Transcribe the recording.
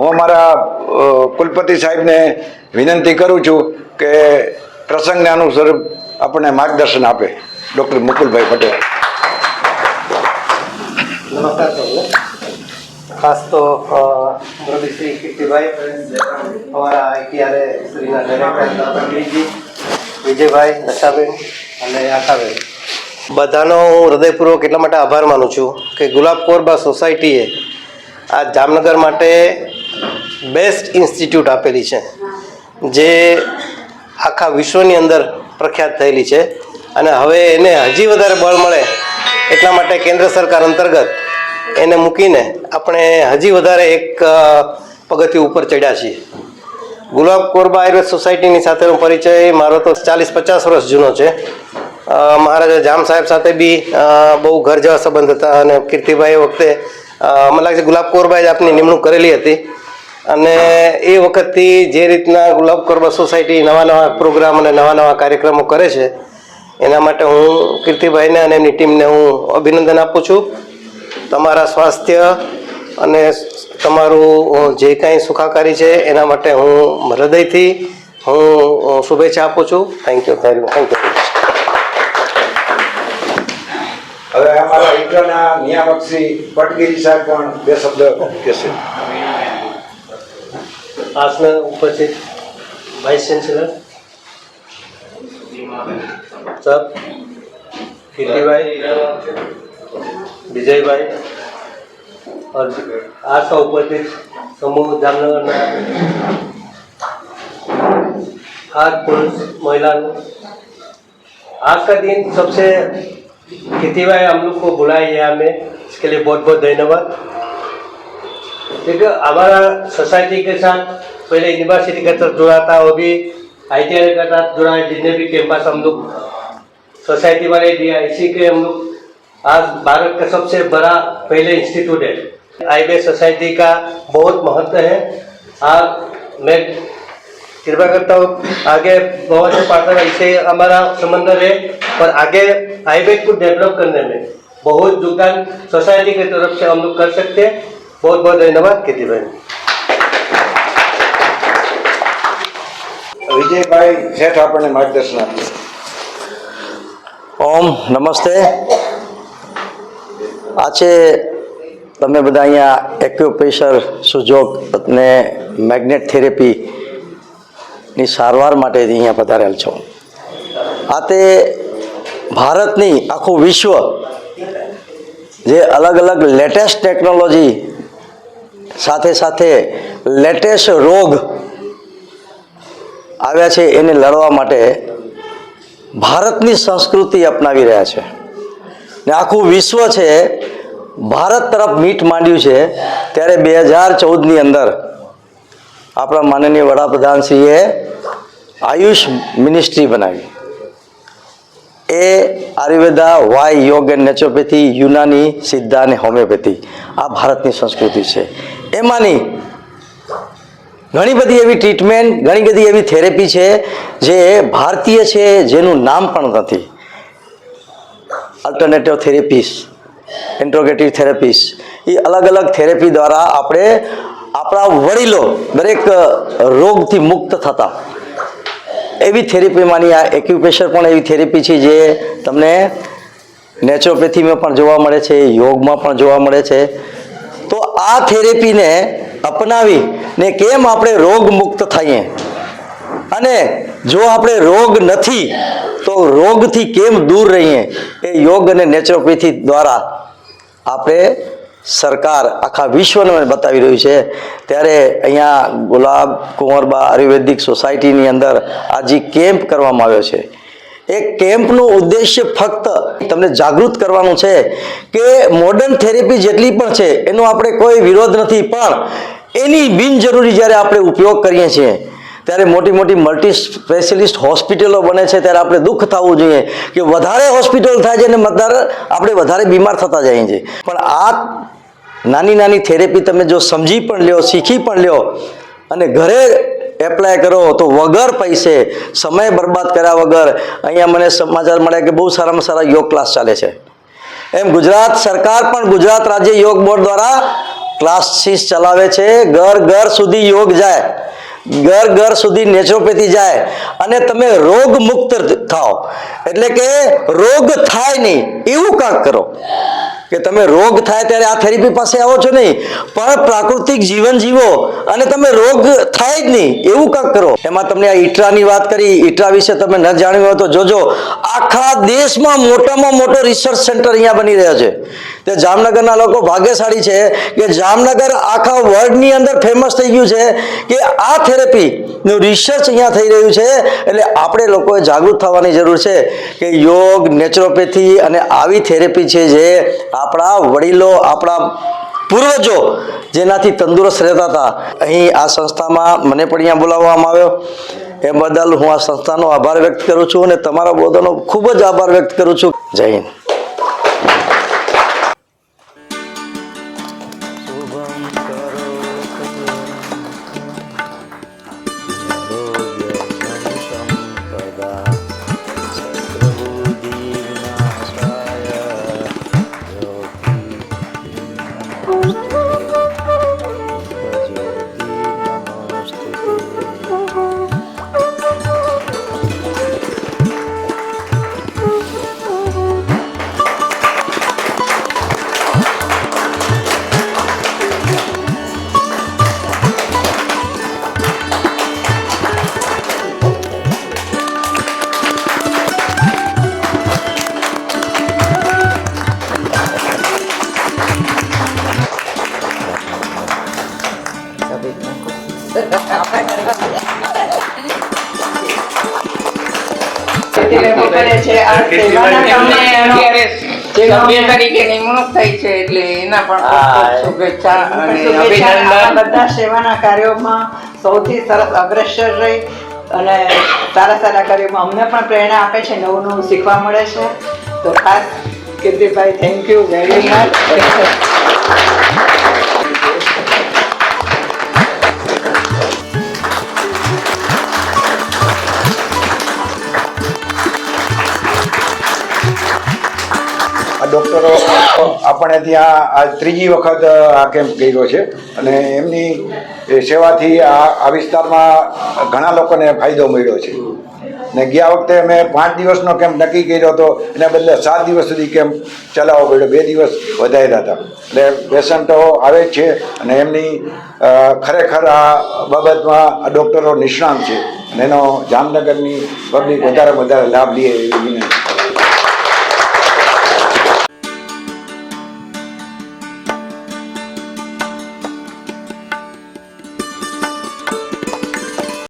હું અમારા કુલપતિ સાહેબને વિનંતી કરું છું કે પ્રસંગને અનુસર આપણને માર્ગદર્શન આપે. ડૉક્ટર મુકુલભાઈ પટેલ. નમસ્કાર ખાસ તો શ્રી કીર્તિભાઈ અમારા આઈટીઆરએ શ્રીના ડાયરેક્ટર વિજયભાઈ દશાબેન અને આશાબેન. બધાનો હું હૃદયપૂર્વક એટલા માટે આભાર માનું છું કે ગુલાબ કોરબા સોસાયટીએ આ જામનગર માટે બેસ્ટ ઇન્સ્ટિટ્યૂટ આપેલી છે, જે આખા વિશ્વની અંદર પ્રખ્યાત થયેલી છે. અને હવે એને હજી વધારે બળ મળે એટલા માટે કેન્દ્ર સરકાર અંતર્ગત એને મૂકીને આપણે હજી વધારે એક પગથિયું ઉપર ચડ્યા છીએ. ગુલાબ કોરબા આયુર્વેદ સોસાયટીની સાથેનો પરિચય મારો તો ચાલીસ પચાસ વર્ષ જૂનો છે. મહારાજા જામ સાહેબ સાથે બી બહુ ઘર જેવા સંબંધ હતા અને કીર્તિભાઈ વખતે મને લાગે છે ગુલાબ કોરબાએ જ આપની નિમણૂક કરેલી હતી. અને એ વખતથી જે રીતના ગુલાબ કોરબા સોસાયટી નવા નવા પ્રોગ્રામ અને નવા નવા કાર્યક્રમો કરે છે, એના માટે હું કીર્તિભાઈને અને એમની ટીમને હું અભિનંદન આપું છું. તમારા સ્વાસ્થ્ય અને તમારું જે કાંઈ સુખાકારી છે, એના માટે હું હૃદયથી હું શુભેચ્છા આપું છું. Thank you thank you thank you હવે અમારા ઇગ્રાના નિયામક શ્રી પટગીરી સાહેબ પણ બે શબ્દ કહેશે. આજના ઉપસ્થિત વાઇસ ચાન્સેલર સબ કીર્તિભાઈ વિજયભાઈ और आज का उपस्थित समूह जामनगर आज पुरुष महिला आज का दिन सबसे खेती भाई हम लोग को बुलाया यहाँ में इसके लिए बहुत बहुत धन्यवाद क्योंकि हमारा सोसाइटी के साथ पहले यूनिवर्सिटी का साथ जुड़ा था, वो भी आई टी आई का साथ जुड़ा है, जितने भी कैंपस हम लोग सोसाइटी वाले दिया इसी के हम लोग आज भारत का सबसे बड़ा पहले इंस्टीट्यूट है। आई सोसाइटी का बहुत महत्व है। आज मैं कृपा करता हूँ, आगे बहुत से पार्टनर इससे हमारा संबंध है और आगे आईबेट को डेवलप करने में बहुत योगदान सोसाइटी की तरफ़ से हम लोग कर सकते हैं। बहुत बहुत धन्यवाद खेती भाई વિજયભાઈ શેઠ આપણને માર્ગદર્શન આપે ઓમ નમસ્તે આજે તમે બધા અહીંયા એક્યુપ્રેશર સુજોગ અને મેગ્નેટ થેરેપીની સારવાર માટે અહીંયા પધારેલ છો આ તે ભારતની આખું વિશ્વ જે અલગ અલગ લેટેસ્ટ ટેકનોલોજી સાથે સાથે લેટેસ્ટ રોગ આવ્યા છે એને લડવા માટે ભારતની સંસ્કૃતિ અપનાવી રહ્યા છે. ને આખું વિશ્વ છે, ભારત તરફ મીટ માંડ્યું છે, ત્યારે બે હજાર ચૌદની અંદર આપણા માનનીય વડાપ્રધાનશ્રીએ આયુષ મિનિસ્ટ્રી બનાવી. એ Ayurveda, Y yoga and naturopathy Unani Siddha અને હોમિયોપેથી આ ભારતની સંસ્કૃતિ છે. એમાંની ઘણી બધી એવી ટ્રીટમેન્ટ ઘણી બધી એવી થેરેપી છે જે ભારતીય છે, જેનું નામ પણ નથી. અલ્ટરનેટિવ થેરેપીસ ઇન્ટ્રોગેટિવ થેરેપીસ એ અલગ અલગ થેરેપી દ્વારા આપણે આપણા વડીલો દરેક રોગથી મુક્ત થતા. એવી થેરેપીમાંની આ એક્યુપ્રેશર પણ એવી થેરેપી છે જે તમને નેચરોપેથીમાં પણ જોવા મળે છે, યોગમાં પણ જોવા મળે છે. આ થેરેપીને અપનાવી ને કેમ આપણે રોગ મુક્ત થઈએ? અને જો આપણે રોગ નથી, તો રોગથી કેમ દૂર રહીએ? એ યોગ અને નેચરોપેથી દ્વારા આપણે સરકાર આખા વિશ્વને બતાવી રહ્યું છે. ત્યારે અહીંયા ગુલાબ કુંવરબા આયુર્વેદિક સોસાયટીની અંદર આજે કેમ્પ કરવામાં આવ્યો છે. એ કેમ્પનું ઉદ્દેશ્ય ફક્ત તમને જાગૃત કરવાનું છે કે મોડર્ન થેરેપી જેટલી પણ છે, એનો આપણે કોઈ વિરોધ નથી, પણ એની બિનજરૂરી જ્યારે આપણે ઉપયોગ કરીએ છીએ, ત્યારે મોટી મોટી મલ્ટી સ્પેશિયલિસ્ટ હોસ્પિટલો બને છે, ત્યારે આપણે દુઃખ થવું જોઈએ કે વધારે હોસ્પિટલ થાય છે અને વધારે આપણે વધારે બીમાર થતા જઈએ છીએ. પણ આ નાની નાની થેરેપી તમે જો સમજી પણ લ્યો, શીખી પણ લ્યો અને ઘરે એપ્લાય કરો તો વગર પૈસે, સમય બરબાદ કર્યા વગર અહીંયા મને સમાચાર મળ્યા કે બહુ સારામાં સારા યોગ ક્લાસ ચાલે છે. એમ ગુજરાત સરકાર પણ ગુજરાત રાજ્ય યોગ બોર્ડ દ્વારા ક્લાસીસ ચલાવે છે. ઘર ઘર સુધી યોગ જાય. ઘર ઘર સુધી નેચરોપેથી જાય. અને તમે રોગ મુક્ત થાઓ. એટલે કે રોગ થાય નહીં. એવું કાંક કરો. કે તમે રોગ થાય ત્યારે આ થેરેપી પાસે આવો છો નહીં. પણ પ્રાકૃતિક જીવન જીવો અને તમે રોગ થાય જ નહીં, એવું કાંક કરો. એમાં તમને આ ઈટરાની વાત કરી, ઈટરા વિશે તમે ન જાણ્યું હોય તો જોજો. આખા દેશમાં મોટામાં મોટો રિસર્ચ સેન્ટર અહીંયા બની રહ્યો છે. તે જામનગરના લોકો ભાગ્યશાળી છે કે જામનગર આખા વર્લ્ડની અંદર ફેમસ થઈ ગયું છે કે આ થેરેપીનું રિસર્ચ અહીંયા થઈ રહ્યું છે. એટલે આપણે લોકોએ જાગૃત થવાની જરૂર છે કે યોગ નેચરોપેથી અને આવી થેરેપી છે જે આપણા વડીલો, આપણા પૂર્વજો જેનાથી તંદુરસ્ત રહેતા હતા. અહીં આ સંસ્થામાં મને પણ અહીંયા બોલાવવામાં આવ્યો. એ બદલ હું આ સંસ્થાનો આભાર વ્યક્ત કરું છું અને તમારા બધાનો ખૂબ જ આભાર વ્યક્ત કરું છું. જય હિન્દ. સૌથી સરસ અગ્રેસર રહી અને સારા સારા કાર્યોમાં અમને પણ પ્રેરણા આપે છે નવું નવું શીખવા મળે છે. તો ખાસ Kirtibhai thank you very much ડૉક્ટરો, આપણે ત્યાં આ ત્રીજી વખત આ કેમ્પ કર્યો છે. અને એમની સેવાથી આ આ વિસ્તારમાં ઘણા લોકોને ફાયદો મળ્યો છે. ને ગયા વખતે અમે પાંચ દિવસનો કેમ્પ નક્કી કર્યો હતો. એના બદલે સાત દિવસ સુધી કેમ્પ ચલાવવો પડ્યો. બે દિવસ વધાર્યા હતા. એટલે પેશન્ટો આવે છે. અને એમની ખરેખર આ બાબતમાં ડૉક્ટરો નિષ્ણાંત છે. અને એનો જામનગરની પબ્લિક વધારે વધારે લાભ લે એવી વિનંતી.